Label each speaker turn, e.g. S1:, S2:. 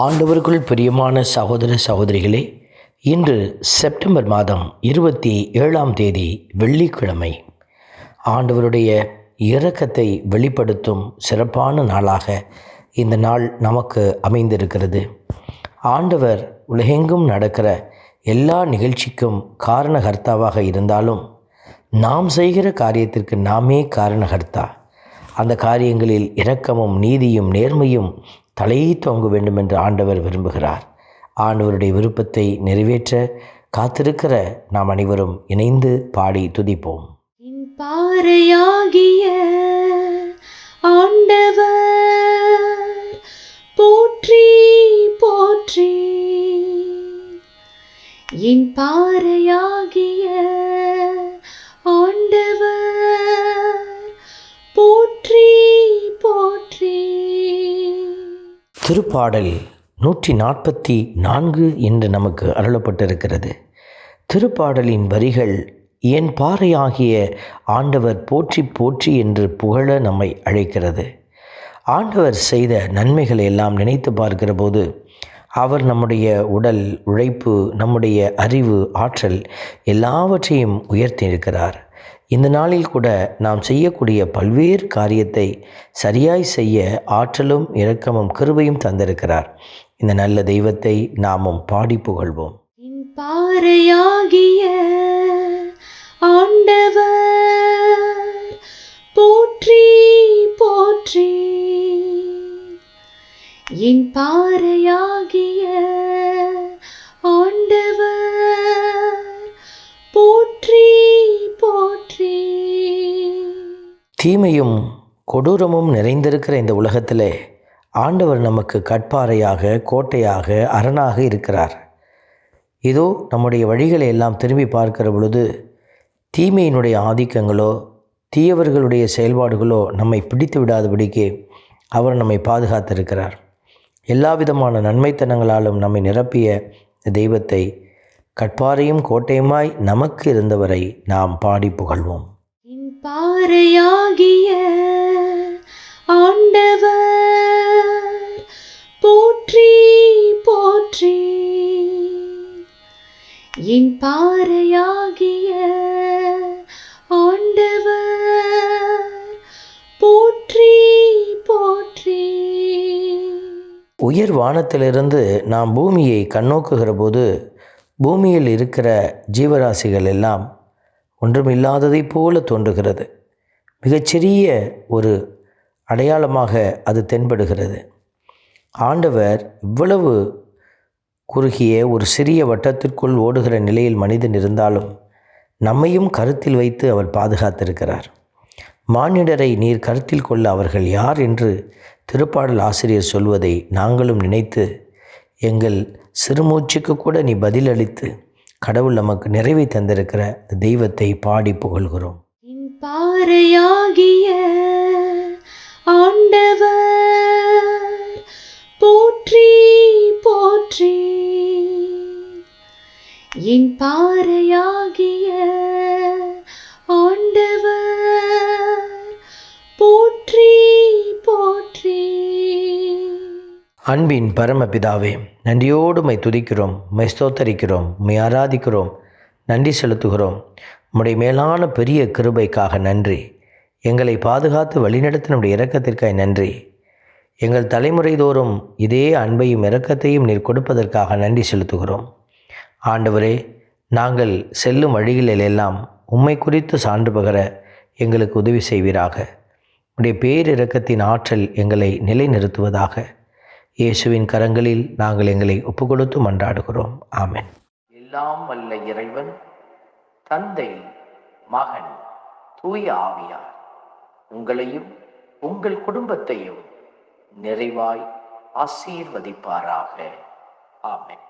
S1: ஆண்டவருக்குள் பிரியமான சகோதர சகோதரிகளே இன்று செப்டம்பர் மாதம் இருபத்தி ஏழாம் தேதி வெள்ளிக்கிழமை. ஆண்டவருடைய இரக்கத்தை வெளிப்படுத்தும் சிறப்பான நாளாக இந்த நாள் நமக்கு அமைந்திருக்கிறது. ஆண்டவர் உலகெங்கும் நடக்கிற எல்லா நிகழ்ச்சிக்கும் காரணகர்த்தாவாக இருந்தாலும் நாம் செய்கிற காரியத்திற்கு நாமே காரணகர்த்தா. அந்த காரியங்களில் இரக்கமும் நீதியும் நேர்மையும் தலையை தோங்க வேண்டும் என்று ஆண்டவர் விரும்புகிறார். ஆண்டவருடைய விருப்பத்தை நிறைவேற்ற காத்திருக்கிற நாம் அனைவரும் இணைந்து பாடி துதிப்போம்.
S2: பாறையாகிய
S1: திருப்பாடல் நூற்றி நாற்பத்தி நான்கு என்று நமக்கு அருளப்பட்டிருக்கிறது. திருப்பாடலின் வரிகள் என் பாறையாகிய ஆண்டவர் போற்றி போற்றி என்று புகழ நம்மை அழைக்கிறது. ஆண்டவர் செய்த நன்மைகளை எல்லாம் நினைத்து பார்க்கிற போது அவர் நம்முடைய உடல் உழைப்பு நம்முடைய அறிவு ஆற்றல் எல்லாவற்றையும் உயர்த்தியிருக்கிறார். இந்த நாளில் கூட நாம் செய்யக்கூடிய பல்வேறு காரியத்தை சரியாய் செய்ய ஆற்றலும் இரக்கமும் கிருபையும் தந்திருக்கிறார். இந்த நல்ல தெய்வத்தை நாமும் பாடி புகழ்வோம்
S2: பாறையாகிய ஆண்டவர் போற்றி போற்றி. என் பாறையா
S1: தீமையும் கொடூரமும் நிறைந்திருக்கிற இந்த உலகத்திலே ஆண்டவர் நமக்கு கட்பாறையாக கோட்டையாக அரணாக இருக்கிறார். இதோ நம்முடைய வழிகளை எல்லாம் திரும்பி பார்க்கிற பொழுது தீமையினுடைய ஆதிக்கங்களோ தீயவர்களுடைய செயல்பாடுகளோ நம்மை பிடித்து விடாதபடிக்கு அவர் நம்மை பாதுகாத்திருக்கிறார். எல்லா விதமான நன்மைத்தனங்களாலும் நம்மை நிரப்பிய தெய்வத்தை கட்பாறையும் கோட்டையுமாய் நமக்கு இருந்தவரை நாம் பாடி புகழ்வோம்.
S2: பாறையாகிய ஆண்டவர். போற்றி போற்றி. என் பாறையாகிய ஆண்டவர். போற்றி போற்றி.
S1: உயர் வானத்திலிருந்து நாம் பூமியை கண்ணோக்குகிற போது பூமியில் இருக்கிற ஜீவராசிகள் எல்லாம் ஒன்றுமில்லாததைப் போல தோன்றுகிறது. மிகச்சிறிய ஒரு அடையாளமாக அது தென்படுகிறது. ஆண்டவர் இவ்வளவு குறுகிய ஒரு சிறிய வட்டத்திற்குள் ஓடுகிற நிலையில் மனிதன் இருந்தாலும் நம்மையும் கருத்தில் வைத்து அவர் பாதுகாத்திருக்கிறார். மானிடரை நீர் கருத்தில் கொள்ள அவர்கள் யார் என்று திருப்பாடல் ஆசிரியர் சொல்வதை நாங்களும் நினைத்து எங்கள் சிறுமூச்சுக்கு கூட நீ பதிலளித்து கடவுள் நமக்கு நிறைவை தந்திருக்கிற இந்த தெய்வத்தை பாடி புகழ்கிறோம்.
S2: பாறையாகிய ஆண்டவர் போற்றி போற்றி. என் பாறையாகிய
S1: அன்பின் பரமபிதாவே நன்றியோடு மை துதிக்கிறோம் மை ஸ்தோத்தரிக்கிறோம் மை ஆராதிக்கிறோம் நன்றி செலுத்துகிறோம். உம்முடைய மேலான பெரிய கிருபைக்காக நன்றி. எங்களை பாதுகாத்து வழிநடத்தினுடைய நம்முடைய இரக்கத்திற்காய் நன்றி. எங்கள் தலைமுறை தோறும் இதே அன்பையும் இரக்கத்தையும் நீர் கொடுப்பதற்காக நன்றி செலுத்துகிறோம். ஆண்டவரே நாங்கள் செல்லும் வழிகளிலெல்லாம் உம்மை குறித்து சான்று பகர எங்களுக்கு உதவி செய்வீராக. உடைய பேரிரக்கத்தின் ஆற்றல் எங்களை நிலைநிறுத்துவதாக. இயேசுவின் கரங்களில் நாங்கள் எங்களை ஒப்புக்கொடுத்து மன்றாடுகிறோம் ஆமேன். எல்லாம் வல்ல இறைவன் தந்தை மகன் தூய ஆவியார் உங்களையும் உங்கள் குடும்பத்தையும் நிறைவாய் ஆசீர்வதிப்பாராக. ஆமேன்.